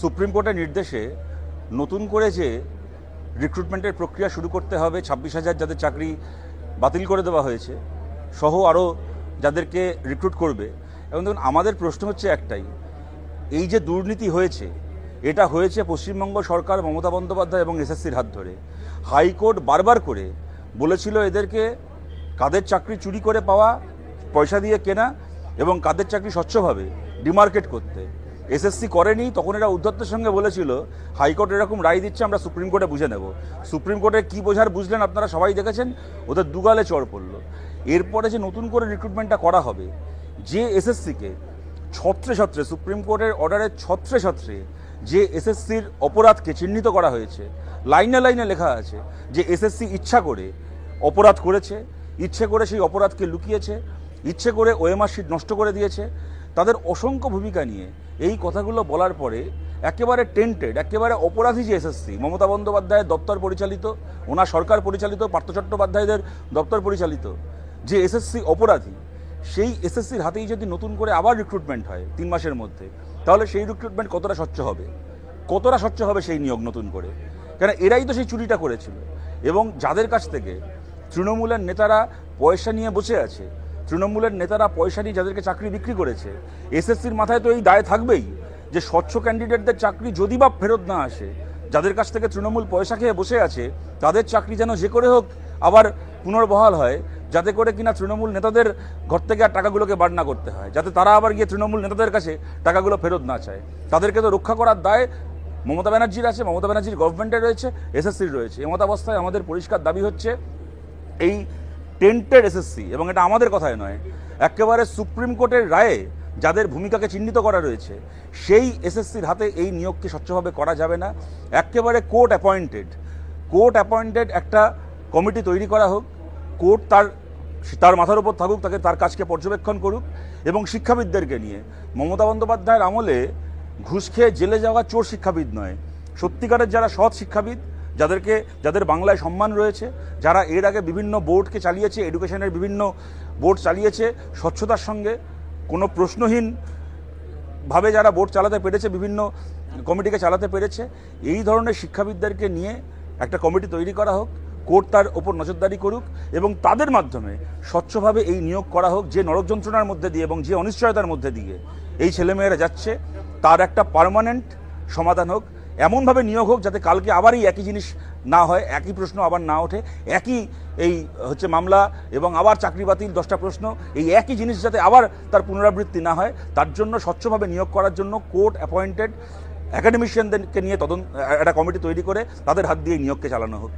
Supreme কোর্টের নির্দেশে নতুন করে যে রিক্রুটমেন্টের প্রক্রিয়া শুরু করতে হবে, ছাব্বিশ হাজার যাদের চাকরি বাতিল করে দেওয়া হয়েছে, সহ আরও যাদেরকে রিক্রুট করবে। এবং দেখুন, আমাদের প্রশ্ন হচ্ছে একটাই, এই যে দুর্নীতি হয়েছে, এটা হয়েছে পশ্চিমবঙ্গ সরকার মমতা বন্দ্যোপাধ্যায় এবং এসএসসির হাত ধরে। হাইকোর্ট বারবার করে বলেছিল এদেরকে কাদের চাকরি চুরি করে পাওয়া, পয়সা দিয়ে কেনা এবং কাদের চাকরি স্বচ্ছভাবে ডিমার্কেট করতে। এসএসসি করেনি, তখন এরা উদ্ধত্তের সঙ্গে বলেছিল, হাইকোর্ট এরকম রায় দিচ্ছে, আমরা সুপ্রিম কোর্টে বুঝে নেব। সুপ্রিম কোর্টে কি বোঝার বুঝলেন আপনারা সবাই দেখেছেন? ওদের দুগালে চড় পড়ল। এরপরে যে নতুন করে রিক্রুটমেন্টটা করা হবে, যে এসএসসিকে ছত্রে ছত্রে, সুপ্রিম কোর্টের অর্ডারের ছত্রে ছত্রে যে এসএসসির অপরাধকে চিহ্নিত করা হয়েছে, লাইনে লাইনে লেখা আছে যে এসএসসি ইচ্ছা করে অপরাধ করেছে, ইচ্ছে করে সেই অপরাধকে লুকিয়েছে, ইচ্ছে করে ওএমআর শিট নষ্ট করে দিয়েছে তাদের অসংখ্য ভূমিকা নিয়ে এই কথাগুলো বলার পরে একেবারে টেন্টেড, একেবারে অপরাধী যে এসএসসি মমতা বন্দ্যোপাধ্যায়ের দপ্তর পরিচালিত, ওনার সরকার পরিচালিত, পার্থ চট্টোপাধ্যায়দের দপ্তর পরিচালিত যে এসএসসি অপরাধী, সেই এসএসসির হাতেই যদি নতুন করে আবার রিক্রুটমেন্ট হয় তিন মাসের মধ্যে, তাহলে সেই রিক্রুটমেন্ট কতটা স্বচ্ছ হবে? কতটা স্বচ্ছ হবে সেই নিয়োগ নতুন করে? কেন এরাই তো সেই চুরিটা করেছিল। এবং যাদের কাছ থেকে তৃণমূলের নেতারা পয়সা নিয়ে বসে আছে তৃণমূলের নেতারা পয়সা নিয়ে যাদেরকে চাকরি বিক্রি করেছে, এসএসসির মাথায় তো এই দায় থাকবেই যে স্বচ্ছ ক্যান্ডিডেটদের চাকরি যদি বা ফেরত না আসে, যাদের কাছ থেকে তৃণমূল পয়সা খেয়ে বসে আছে, তাদের চাকরি যেন যে করে হোক, আবার পুনর্বহাল হয়, যাতে করে কিনা তৃণমূল নেতাদের ঘর থেকে আর টাকাগুলোকে বার না করতে হয়, যাতে তারা আবার গিয়ে তৃণমূল নেতাদের কাছে টাকাগুলো ফেরত না চায়। তাদেরকে তো রক্ষা করার দায় মমতা ব্যানার্জির আছে, মমতা ব্যানার্জির গভর্নমেন্টের রয়েছে, এসএসসির রয়েছে। এমতাবস্থায় আমাদের পরিষ্কার দাবি হচ্ছে, এই টেন্টেড এসএসসি, এবং এটা আমাদের কথায় নয়, একেবারে সুপ্রিম কোর্টের রায়ে যাদের ভূমিকাকে চিহ্নিত করা রয়েছে, সেই এসএসসির হাতে এই নিয়োগকে স্বচ্ছভাবে করা যাবে না। একেবারে কোর্ট অ্যাপয়েন্টেড কোর্ট অ্যাপয়েন্টেড একটা কমিটি তৈরি করা হোক, কোর্ট তার তার মাথার উপর থাকুক, তাকে, তার কাজকে পর্যবেক্ষণ করুক, এবং শিক্ষাবিদদেরকে নিয়ে। মমতা বন্দ্যোপাধ্যায়ের আমলে ঘুষ খেয়ে জেলে যাওয়া চোর শিক্ষাবিদ নয়। সত্যিকারের যারা সৎ শিক্ষাবিদ যাদেরকে, যাদের বাংলায় সম্মান রয়েছে, যারা এর আগে বিভিন্ন বোর্ডকে চালিয়েছে এডুকেশনের বিভিন্ন বোর্ড চালিয়েছে, স্বচ্ছতার সঙ্গে কোনো প্রশ্নহীন ভাবে যারা বোর্ড চালাতে পেরেছে, বিভিন্ন কমিটিকে চালাতে পেরেছে, এই ধরনের শিক্ষাবিদদেরকে নিয়ে একটা কমিটি তৈরি করা হোক, কোর্ট তার ওপর নজরদারি করুক এবং তাদের মাধ্যমে স্বচ্ছভাবে এই নিয়োগ করা হোক, যে নরক যন্ত্রণার মধ্যে দিয়ে এবং যে অনিশ্চয়তার মধ্যে দিয়ে এই ছেলেমেয়েরা যাচ্ছে, তার একটা পার্মানেন্ট সমাধান হোক। এমনভাবে নিয়োগ হোক যাতে কালকে আবারই একই জিনিস না হয়, একই প্রশ্ন আবার না ওঠে, একই এই হচ্ছে মামলা এবং আবার চাকরি বাতিল, দশটা প্রশ্ন, এই একই জিনিস যাতে আবার তার পুনরাবৃত্তি না হয়, তার জন্য স্বচ্ছভাবে নিয়োগ করার জন্য কোর্ট অ্যাপয়েন্টেড অ্যাকাডেমিশিয়ানদেরকে নিয়ে তদন্ত, একটা কমিটি তৈরি করে তাদের হাত দিয়ে নিয়োগকে চালানো হোক।